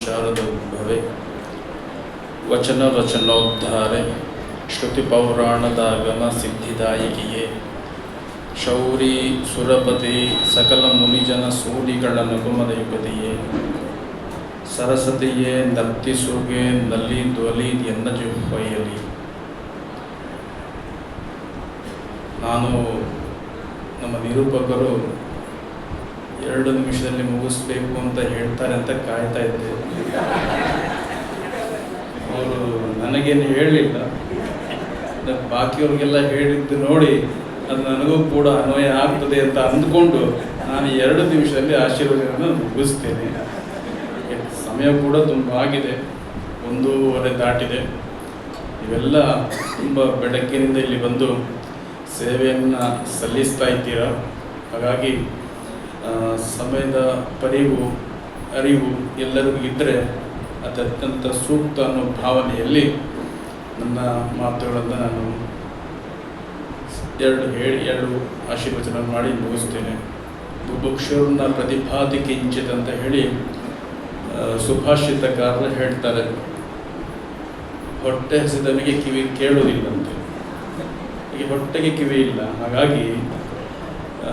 ಶಾರದೋದ್ಭವೆ ವಚನ ಪೌರಾಣದ ಶ್ರುತಿಪೌರಾಣದಾಗಮ ಸಿದ್ಧಿದಾಯಕಿಯೇ. ಶೌರಿ ಸುರಪತಿ ಸಕಲ ಮುನಿಜನ ಸೂರಿಗಳ ನಗುಮದ ಯುಗದಿಯೇ ಸರಸ್ವತಿಯೇ ನರ್ತಿಸುಗೆ ನಲ್ಲಿ ಧ್ವಲಿ ಎನ್ನ ಜಿಹ್ವಯಲ್ಲಿ ನಾನು ನಮ್ಮ ನಿರೂಪಕರು ಎರಡು ನಿಮಿಷದಲ್ಲಿ ಮುಗಿಸ್ಬೇಕು ಅಂತ ಹೇಳ್ತಾರೆ ಅಂತ ಕಾಯ್ತಾ ಇದ್ದೆ. ಅವರು ನನಗೇನು ಹೇಳಲಿಲ್ಲ ಬಾಕಿಯವ್ರಿಗೆಲ್ಲ ಹೇಳಿದ್ದು ನೋಡಿ, ಅದು ನನಗೂ ಕೂಡ ಅನ್ವಯ ಆಗ್ತದೆ ಅಂತ ಅಂದ್ಕೊಂಡು ನಾನು ಎರಡು ನಿಮಿಷದಲ್ಲಿ ಆಶೀರ್ವಾದವನ್ನು ಮುಗಿಸ್ತೇನೆ. ಸಮಯ ಕೂಡ ತುಂಬ ಆಗಿದೆ. ಒಂದೂವರೆ ದಾಟಿದೆ. ಇವೆಲ್ಲ ತುಂಬ ಬೆಳಗ್ಗಿನಿಂದ ಇಲ್ಲಿ ಬಂದು ಸೇವೆಯನ್ನು ಸಲ್ಲಿಸ್ತಾ ಇದ್ದೀರಾ? ಹಾಗಾಗಿ ಸಮಯದ ಪರಿವು ಅರಿವು ಎಲ್ಲರಿಗೂ ಇದ್ದರೆ ಅದು ಅತ್ಯಂತ ಸೂಕ್ತ ಅನ್ನೋ ಭಾವನೆಯಲ್ಲಿ ನನ್ನ ಮಾತುಗಳನ್ನು ನಾನು ಎರಡು ಹೇಳಿ, ಎರಡು ಆಶೀರ್ವಚನ ಮಾಡಿ ಮುಗಿಸ್ತೇನೆ. ಬುಭುಕ್ಷೂರ್ನ ಪ್ರತಿಭಾತಿ ಕಿಂಚಿತ್ ಅಂತ ಹೇಳಿ ಸುಭಾಷಿತಕಾರರು ಹೇಳ್ತಾರೆ, ಹೊಟ್ಟೆ ಹಸಿದವನಿಗೆ ಕಿವಿ ಕೇಳುವುದಿಲ್ಲಂತೆ. ಈ ಹೊಟ್ಟೆಗೆ ಕಿವಿ ಇಲ್ಲ, ಹಾಗಾಗಿ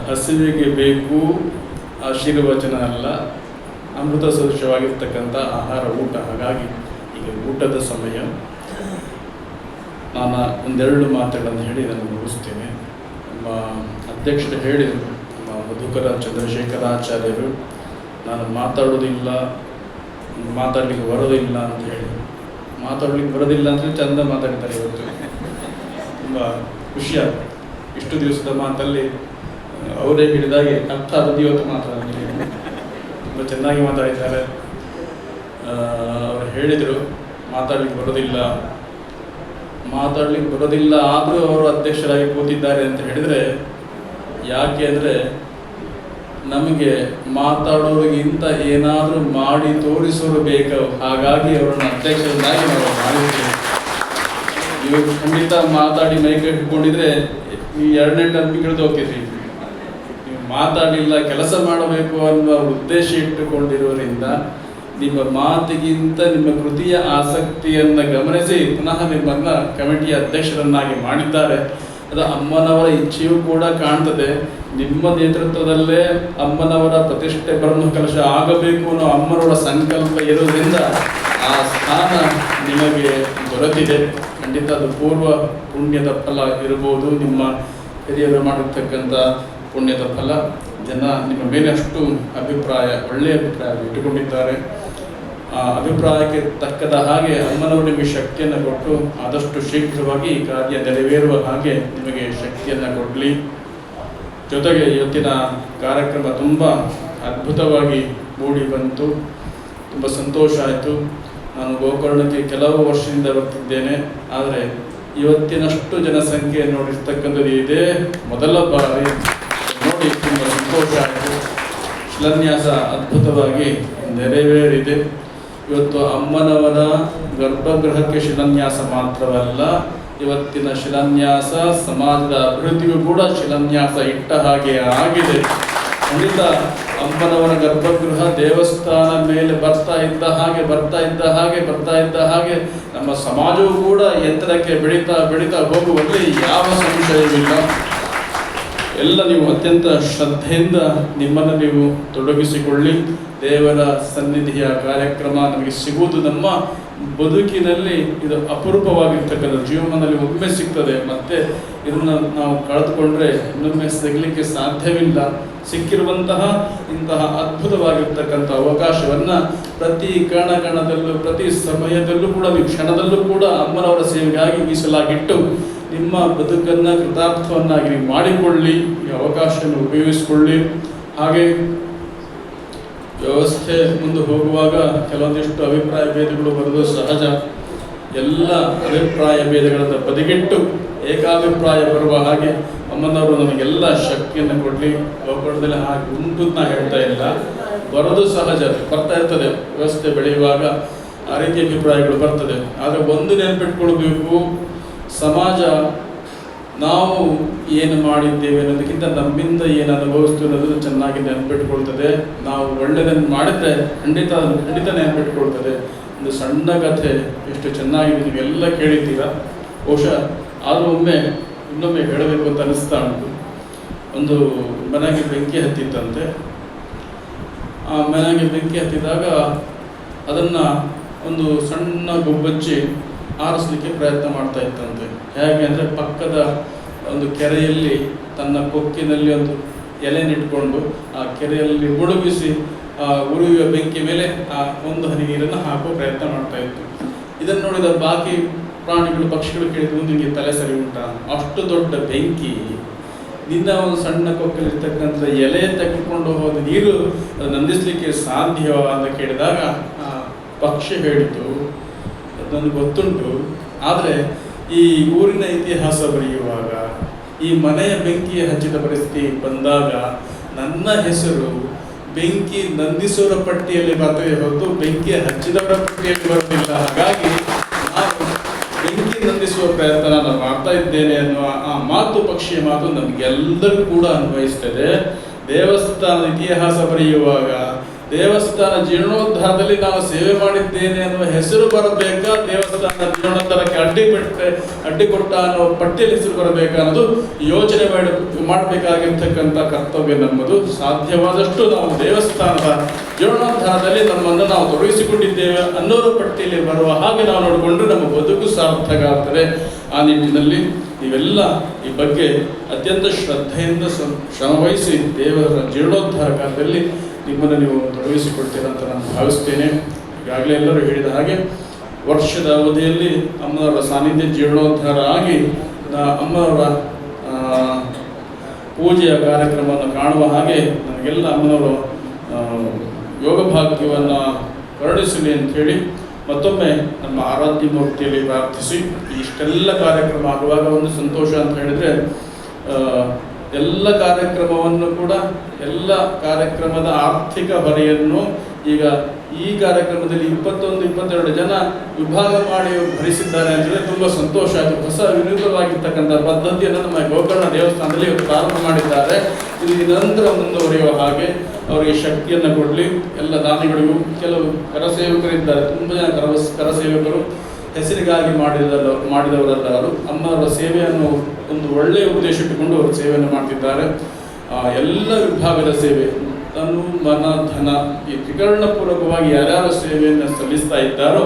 ಹಸಿವಿಗೆ ಬೇಕು ಆಶೀರ್ವಚನ ಅಲ್ಲ ಅಮೃತ ಸದೃಶವಾಗಿರ್ತಕ್ಕಂಥ ಆಹಾರ, ಊಟ. ಹಾಗಾಗಿ ಈಗ ಊಟದ ಸಮಯ. ನಾನು ಒಂದೆರಡು ಮಾತುಗಳನ್ನು ಹೇಳಿ ನಾನು ಮುಗಿಸ್ತೇನೆ. ನಮ್ಮ ಅಧ್ಯಕ್ಷರು ಹೇಳಿದರು, ನಮ್ಮ ಮಧುಕರ ಚಂದ್ರಶೇಖರಾಚಾರ್ಯರು, ನಾನು ಮಾತಾಡೋದಿಲ್ಲ ಮಾತಾಡಲಿಕ್ಕೆ ಬರೋದಿಲ್ಲ ಅಂತ ಹೇಳಿ. ಮಾತಾಡಲಿಕ್ಕೆ ಬರೋದಿಲ್ಲ ಅಂತ ಚಂದ ಮಾತಾಡ್ತಾರೆ ಇವತ್ತು. ತುಂಬ ಖುಷಿಯಾಗುತ್ತೆ ಇಷ್ಟು ದಿವಸದ ಮಾತಲ್ಲಿ ಅವರೇ ಹೇಳಿದಾಗೆ ಅರ್ಥ ಆದದ್ದು ಇವತ್ತು ಮಾತ್ರ ತುಂಬ ಚೆನ್ನಾಗಿ ಮಾತಾಡಿದ್ದಾರೆ. ಅವರು ಹೇಳಿದರು, ಮಾತಾಡ್ಲಿಕ್ಕೆ ಬರೋದಿಲ್ಲ. ಮಾತಾಡ್ಲಿಕ್ಕೆ ಬರೋದಿಲ್ಲ, ಆದರೂ ಅವರು ಅಧ್ಯಕ್ಷರಾಗಿ ಕೂತಿದ್ದಾರೆ ಅಂತ ಹೇಳಿದರೆ, ಯಾಕೆ ಅಂದರೆ ನಮಗೆ ಮಾತಾಡೋರಿಗಿಂತ ಏನಾದರೂ ಮಾಡಿ ತೋರಿಸೋರು ಬೇಕು. ಹಾಗಾಗಿ ಅವರನ್ನು ಅಧ್ಯಕ್ಷರನ್ನಾಗಿ ನಾವು ಮಾಡಿದ್ದೇವೆ ನೀವು ಖಂಡಿತ ಮಾತಾಡಿ ಮೈಕೈ ಹಿಡ್ಕೊಂಡಿದ್ರೆ ಈ ಎರಡನೇ ಟರ್ಮ್ ಹೋಗ್ತಿದ್ವಿ ಮಾತಾಡಿಲ್ಲ, ಕೆಲಸ ಮಾಡಬೇಕು ಅನ್ನುವ ಉದ್ದೇಶ ಇಟ್ಟುಕೊಂಡಿರುವುದರಿಂದ ನಿಮ್ಮ ಮಾತಿಗಿಂತ ನಿಮ್ಮ ಕೃತಿಯ ಆಸಕ್ತಿಯನ್ನು ಗಮನಿಸಿ ಪುನಃ ನಿಮ್ಮನ್ನ ಕಮಿಟಿಯ ಅಧ್ಯಕ್ಷರನ್ನಾಗಿ ಮಾಡಿದ್ದಾರೆ. ಅದು ಅಮ್ಮನವರ ಇಚ್ಛೆಯೂ ಕೂಡ ಕಾಣ್ತದೆ. ನಿಮ್ಮ ನೇತೃತ್ವದಲ್ಲೇ ಅಮ್ಮನವರ ಪ್ರತಿಷ್ಠೆ ಬ್ರಹ್ಮ ಕಲಶ ಆಗಬೇಕು ಅನ್ನೋ ಅಮ್ಮನವರ ಸಂಕಲ್ಪ ಇರೋದ್ರಿಂದ ಆ ಸ್ಥಾನ ನಿಮಗೆ ದೊರೆತಿದೆ ಖಂಡಿತ ಅದು ಪೂರ್ವ ಪುಣ್ಯದ ಫಲ ಇರಬಹುದು ನಿಮ್ಮ ಹಿರಿಯರು ಮಾಡಿರ್ತಕ್ಕಂಥ ಪುಣ್ಯದ ಫಲ ಜನ ನಿಮ್ಮ ಮೇಲೆ ಅಷ್ಟು ಅಭಿಪ್ರಾಯ, ಒಳ್ಳೆಯ ಅಭಿಪ್ರಾಯ ಇಟ್ಟುಕೊಂಡಿದ್ದಾರೆ. ಆ ಅಭಿಪ್ರಾಯಕ್ಕೆ ತಕ್ಕದ ಹಾಗೆ ಅಮ್ಮನವರು ನಿಮಗೆ ಶಕ್ತಿಯನ್ನು ಕೊಟ್ಟು ಆದಷ್ಟು ಶೀಘ್ರವಾಗಿ ಈ ಕಾರ್ಯ ನೆರವೇರುವ ಹಾಗೆ ನಿಮಗೆ ಶಕ್ತಿಯನ್ನು ಕೊಡಲಿ. ಜೊತೆಗೆ ಇವತ್ತಿನ ಕಾರ್ಯಕ್ರಮ ತುಂಬ ಅದ್ಭುತವಾಗಿ ಮೂಡಿ ಬಂತು. ತುಂಬ ಸಂತೋಷ ಆಯಿತು. ನಾನು ಗೋಕರ್ಣಕ್ಕೆ ಕೆಲವು ವರ್ಷದಿಂದ ಬರ್ತಿದ್ದೇನೆ. ಆದರೆ ಇವತ್ತಿನಷ್ಟು ಜನಸಂಖ್ಯೆ ನೋಡಿರ್ತಕ್ಕಂಥದ್ದು ಇದೇ ಮೊದಲ ಬಾರಿ. ಸಂತೋಷ ಆಯಿತು ಶಿಲಾನ್ಯಾಸ ಅದ್ಭುತವಾಗಿ ನೆರವೇರಿದೆ. ಇವತ್ತು ಅಮ್ಮನವರ ಗರ್ಭಗೃಹಕ್ಕೆ ಶಿಲಾನ್ಯಾಸ ಮಾತ್ರವಲ್ಲ, ಇವತ್ತಿನ ಶಿಲಾನ್ಯಾಸ ಸಮಾಜದ ಅಭಿವೃದ್ಧಿಗೂ ಕೂಡ ಶಿಲಾನ್ಯಾಸ ಇಟ್ಟ ಹಾಗೆ ಆಗಿದೆ. ಖಂಡಿತ ಅಮ್ಮನವರ ಗರ್ಭಗೃಹ ದೇವಸ್ಥಾನ ಮೇಲೆ ಬರ್ತಾ ಇದ್ದ ಹಾಗೆ, ಬರ್ತಾ ಇದ್ದ ಹಾಗೆ, ಬರ್ತಾ ಇದ್ದ ಹಾಗೆ ನಮ್ಮ ಸಮಾಜವೂ ಕೂಡ ಎತ್ತರಕ್ಕೆ ಬೆಳೀತಾ ಬೆಳೀತಾ ಹೋಗುವಲ್ಲಿ ಯಾವ ಸಂಶಯವಿಲ್ಲ. ಎಲ್ಲ ನೀವು ಅತ್ಯಂತ ಶ್ರದ್ಧೆಯಿಂದ ನಿಮ್ಮನ್ನು ನೀವು ತೊಡಗಿಸಿಕೊಳ್ಳಿ. ದೇವರ ಸನ್ನಿಧಿಯ ಕಾರ್ಯಕ್ರಮ ನಮಗೆ ಸಿಗುವುದು ನಮ್ಮ ಬದುಕಿನಲ್ಲಿ ಇದು ಅಪರೂಪವಾಗಿರ್ತಕ್ಕಂಥ ಜೀವನದಲ್ಲಿ ಒಮ್ಮೆ ಸಿಗ್ತದೆ. ಮತ್ತೆ ಇದನ್ನು ನಾವು ಕಳೆದುಕೊಂಡ್ರೆ ಇನ್ನೊಮ್ಮೆ ಸಿಗಲಿಕ್ಕೆ ಸಾಧ್ಯವಿಲ್ಲ. ಸಿಕ್ಕಿರುವಂತಹ ಇಂತಹ ಅದ್ಭುತವಾಗಿರ್ತಕ್ಕಂಥ ಅವಕಾಶವನ್ನು ಪ್ರತಿ ಕಣ ಕಣದಲ್ಲೂ, ಪ್ರತಿ ಸಮಯದಲ್ಲೂ ಕೂಡ ಈ ಕ್ಷಣದಲ್ಲೂ ಕೂಡ ಅಮ್ಮನವರ ಸೇವೆಗಾಗಿ ಮೀಸಲಾಗಿಟ್ಟು ನಿಮ್ಮ ಬದುಕನ್ನು ಕೃತಾರ್ಥವನ್ನಾಗಿ ಮಾಡಿಕೊಳ್ಳಿ, ಈ ಅವಕಾಶವನ್ನು ಉಪಯೋಗಿಸಿಕೊಳ್ಳಿ. ಹಾಗೆ ವ್ಯವಸ್ಥೆ ಮುಂದೆ ಹೋಗುವಾಗ ಕೆಲವೊಂದಿಷ್ಟು ಅಭಿಪ್ರಾಯ ಭೇದಗಳು ಬರೋದು ಸಹಜ. ಎಲ್ಲ ಅಭಿಪ್ರಾಯ ಭೇದಗಳನ್ನು ಬದಿಗಿಟ್ಟು ಏಕಾಭಿಪ್ರಾಯ ಬರುವ ಹಾಗೆ ಅಮ್ಮನವರು ನಮಗೆಲ್ಲ ಶಕ್ತಿಯನ್ನು ಕೊಡಲಿ. ಗೋಕರ್ಣದಲ್ಲಿ ಹಾಗೆ ಉಂಟು ಅಂತ ನಾ ಹೇಳ್ತಾ ಇಲ್ಲ. ಬರೋದು ಸಹಜ, ಬರ್ತಾ ಇರ್ತದೆ. ವ್ಯವಸ್ಥೆ ಬೆಳೆಯುವಾಗ ಆ ರೀತಿ ಅಭಿಪ್ರಾಯಗಳು ಬರ್ತದೆ. ಆದರೆ ಒಂದು ನೆನಪಿಟ್ಕೊಳ್ಬೇಕು. ಸಮಾಜ ನಾವು ಏನು ಮಾಡಿದ್ದೇವೆ ಅನ್ನೋದಕ್ಕಿಂತ ನಮ್ಮಿಂದ ಏನು ಅನುಭವಿಸ್ತು ಅನ್ನೋದು ಚೆನ್ನಾಗಿ ನೆನಪಿಟ್ಕೊಳ್ತದೆ. ನಾವು ಒಳ್ಳೆಯದನ್ನು ಮಾಡಿದ್ರೆ ಖಂಡಿತ ಖಂಡಿತ ನೆನಪಿಟ್ಕೊಳ್ತದೆ. ಒಂದು ಸಣ್ಣ ಕಥೆ, ಎಷ್ಟು ಚೆನ್ನಾಗಿದೆ ನೀವೆಲ್ಲ ಕೇಳಿದ್ದೀರ? ಬಹುಶಃ ಆದರೂ ಒಮ್ಮೆ ಇನ್ನೊಮ್ಮೆ ಹೇಳಬೇಕು ಅಂತ ಅನಿಸ್ತಾ ಉಂಟು. ಒಂದು ಮನೆಗೆ ಬೆಂಕಿ ಹತ್ತಿತ್ತಂತೆ. ಆ ಮನೆಗೆ ಬೆಂಕಿ ಹತ್ತಿದಾಗ ಅದನ್ನು ಒಂದು ಸಣ್ಣ ಗುಬ್ಬಚ್ಚಿ ಆರಿಸ್ಲಿಕ್ಕೆ ಪ್ರಯತ್ನ ಮಾಡ್ತಾ ಇತ್ತಂತೆ ಹೇಗೆ ಅಂದರೆ ಪಕ್ಕದ ಒಂದು ಕೆರೆಯಲ್ಲಿ ತನ್ನ ಕೊಕ್ಕಿನಲ್ಲಿ ಒಂದು ಎಲೆನಿಟ್ಕೊಂಡು ಆ ಕೆರೆಯಲ್ಲಿ ಮುಳುಗಿಸಿ ಆ ಉರಿಯುವ ಬೆಂಕಿ ಮೇಲೆ ಆ ಒಂದು ಹನಿ ನೀರನ್ನು ಹಾಕುವ ಪ್ರಯತ್ನ ಮಾಡ್ತಾ ಇತ್ತು. ಇದನ್ನು ನೋಡಿದ ಬಾಕಿ ಪ್ರಾಣಿಗಳು, ಪಕ್ಷಿಗಳು ಕೇಳಿದ್ರು ನಿಮಗೆ ತಲೆ ಸರಿ ಉಂಟಾ? ಅಷ್ಟು ದೊಡ್ಡ ಬೆಂಕಿ. ನಿನ್ನ ಒಂದು ಸಣ್ಣ ಕೊಕ್ಕಲಿರ್ತಕ್ಕಂಥ ಎಲೆ ತೆಗೆದುಕೊಂಡು ಹೋದ ನೀರು ನಂದಿಸಲಿಕ್ಕೆ ನಂದಿಸ್ಲಿಕ್ಕೆ ಸಾಧ್ಯ ಅಂತ ಕೇಳಿದಾಗ ಪಕ್ಷಿ ಹೇಳಿತು ನನಗೆ ಗೊತ್ತುಂಟು. ಆದರೆ ಈ ಊರಿನ ಇತಿಹಾಸ ಬರೆಯುವಾಗ, ಈ ಮನೆಯ ಬೆಂಕಿ ಹಚ್ಚಿದ ಪರಿಸ್ಥಿತಿ ಬಂದಾಗ ನನ್ನ ಹೆಸರು ಬೆಂಕಿ ನಂದಿಸುವರ ಪಟ್ಟಿಯಲ್ಲಿ ಬರ್ತದೆ ಹೊರತು ಬೆಂಕಿ ಹಚ್ಚಿದವರ ಪಟ್ಟಿಯಲ್ಲಿ ಬರುತ್ತಿಲ್ಲ. ಹಾಗಾಗಿ ನಾನು ಬೆಂಕಿ ನಂದಿಸುವ ಪ್ರಯತ್ನ ನಾನು ಮಾಡ್ತಾ ಇದ್ದೇನೆ ಅನ್ನುವ ಆ ಮಾತು, ಪಕ್ಷಿಯ ಮಾತು ನಮಗೆಲ್ಲರೂ ಕೂಡ ಅನ್ವಯಿಸ್ತದೆ. ದೇವಸ್ಥಾನದ ಇತಿಹಾಸ ಬರೆಯುವಾಗ ದೇವಸ್ಥಾನ ಜೀರ್ಣೋದ್ಧಾರದಲ್ಲಿ ನಾವು ಸೇವೆ ಮಾಡಿದ್ದೇನೆ ಅನ್ನುವ ಹೆಸರು ಬರಬೇಕಾ? ದೇವಸ್ಥಾನ ಜೀರ್ಣೋದ್ಧಾರಕ್ಕೆ ಅಡ್ಡಿ ಕೊಟ್ಟ ಅನ್ನೋ ಪಟ್ಟಿಯಲ್ಲಿ ಹೆಸರು ಬರಬೇಕಾ ಅನ್ನೋದು ಯೋಚನೆ ಮಾಡಿ ಮಾಡಬೇಕಾಗಿರ್ತಕ್ಕಂಥ ಕರ್ತವ್ಯ ನಮ್ಮದು. ಸಾಧ್ಯವಾದಷ್ಟು ನಾವು ದೇವಸ್ಥಾನದ ಜೀರ್ಣೋದ್ಧಾರದಲ್ಲಿ ನಮ್ಮನ್ನು ನಾವು ತೊಡಗಿಸಿಕೊಂಡಿದ್ದೇವೆ ಅನ್ನೋರ ಪಟ್ಟಿಯಲ್ಲಿ ಬರುವ ಹಾಗೆ ನಾವು ನೋಡಿಕೊಂಡ್ರೆ ನಮ್ಮ ಬದುಕು ಸಾರ್ಥಕ ಆಗ್ತದೆ. ಆ ನಿಟ್ಟಿನಲ್ಲಿ ಇವೆಲ್ಲ ಈ ಬಗ್ಗೆ ಅತ್ಯಂತ ಶ್ರದ್ಧೆಯಿಂದ ಶ್ರಮ- ಶ್ರಮವಹಿಸಿ ದೇವರ ಜೀರ್ಣೋದ್ಧಾರ ಕಾರ್ಯದಲ್ಲಿ ನಿಮ್ಮನ್ನು ನೀವು ತೊಡಗಿಸಿಕೊಳ್ತೀರ ಅಂತ ನಾನು ಭಾವಿಸ್ತೇನೆ. ಈಗಾಗಲೇ ಎಲ್ಲರೂ ಹೇಳಿದ ಹಾಗೆ ವರ್ಷದ ಅವಧಿಯಲ್ಲಿ ಅಮ್ಮನವರ ಸಾನ್ನಿಧ್ಯ ಜೀರ್ಣೋದ್ಧಾರ ಆಗಿ ಅಮ್ಮನವರ ಪೂಜೆಯ ಕಾರ್ಯಕ್ರಮವನ್ನು ಕಾಣುವ ಹಾಗೆ ನಮಗೆಲ್ಲ ಅಮ್ಮನವರು ಯೋಗ ಭಾಗ್ಯವನ್ನು ಹೊರಡಿಸಲಿ ಅಂಥೇಳಿ ಮತ್ತೊಮ್ಮೆ ನಮ್ಮ ಆರಾಧ್ಯ ಮೂರ್ತಿಯಲ್ಲಿ ಪ್ರಾರ್ಥಿಸಿ. ಇಷ್ಟೆಲ್ಲ ಕಾರ್ಯಕ್ರಮ ಆಗುವಾಗ ಒಂದು ಸಂತೋಷ ಅಂತ ಹೇಳಿದ್ರೆ ಎಲ್ಲ ಕಾರ್ಯಕ್ರಮವನ್ನು ಕೂಡ ಎಲ್ಲ ಕಾರ್ಯಕ್ರಮದ ಆರ್ಥಿಕ ಹೊರೆಯನ್ನು ಈಗ ಈ ಕಾರ್ಯಕ್ರಮದಲ್ಲಿ ಇಪ್ಪತ್ತೊಂದು, ಇಪ್ಪತ್ತೆರಡು ಜನ ವಿಭಾಗ ಮಾಡಿ ಭರಿಸಿದ್ದಾರೆ ಅಂದರೆ ತುಂಬ ಸಂತೋಷ ಆಯಿತು. ಹೊಸ ವಿನೂತವಾಗಿರ್ತಕ್ಕಂಥ ಪದ್ಧತಿಯನ್ನು ನಮ್ಮ ಗೋಕರ್ಣ ದೇವಸ್ಥಾನದಲ್ಲಿ ಪ್ರಾರಂಭ ಮಾಡಿದ್ದಾರೆ. ಇದು ನಿರಂತರ ಮುಂದುವರಿಯುವ ಹಾಗೆ ಅವರಿಗೆ ಶಕ್ತಿಯನ್ನು ಕೊಡಲಿ. ಎಲ್ಲ ದಾನಿಗಳಿಗೂ ಕೆಲವು ಕರಸೇವಕರಿದ್ದಾರೆ. ತುಂಬ ಜನ ಕರ ಕರಸೇವಕರು ಹೆಸರಿಗಾಗಿ ಮಾಡಿದ ಮಾಡಿದವರಲ್ಲ ಅವರು ಅಮ್ಮನವರ ಸೇವೆಯನ್ನು ಒಂದು ಒಳ್ಳೆಯ ಉದ್ದೇಶ ಇಟ್ಟುಕೊಂಡು ಅವರು ಸೇವೆಯನ್ನು ಮಾಡ್ತಿದ್ದಾರೆ. ಎಲ್ಲ ವಿಭಾಗದ ಸೇವೆ, ತನು, ಮನ, ಧನ, ಈ ತ್ರಿಕರಣಪೂರ್ವಕವಾಗಿ ಯಾರ್ಯಾರ ಸೇವೆಯನ್ನು ಸಲ್ಲಿಸ್ತಾ ಇದ್ದಾರೋ,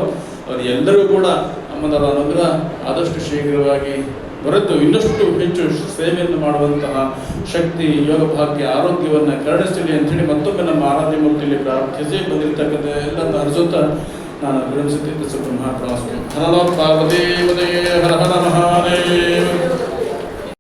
ಅವರು ಎಲ್ಲರೂ ಕೂಡ ಅಮ್ಮನವರ ಅನುಗ್ರಹ ಆದಷ್ಟು ಶೀಘ್ರವಾಗಿ ಹೊರತು ಇನ್ನಷ್ಟು ಹೆಚ್ಚು ಸೇವೆಯನ್ನು ಮಾಡುವಂತಹ ಶಕ್ತಿ ಯೋಗ ಭಾಗ್ಯ ಆರೋಗ್ಯವನ್ನು ಕರುಣಿಸಲಿ ಅಂತೇಳಿ ಮತ್ತೊಮ್ಮೆ ನಮ್ಮ ಆರಾಧ್ಯ ಮೂರ್ತಿಯಲ್ಲಿ ಪ್ರಾರ್ಥಿಸಿ ಬಂದಿರತಕ್ಕಂಥ ಎಲ್ಲ ಹರಿಸುತ್ತಾ विंशतिसुब्रह्मणास्मि हर पार्वतीपदे हर हर महादेव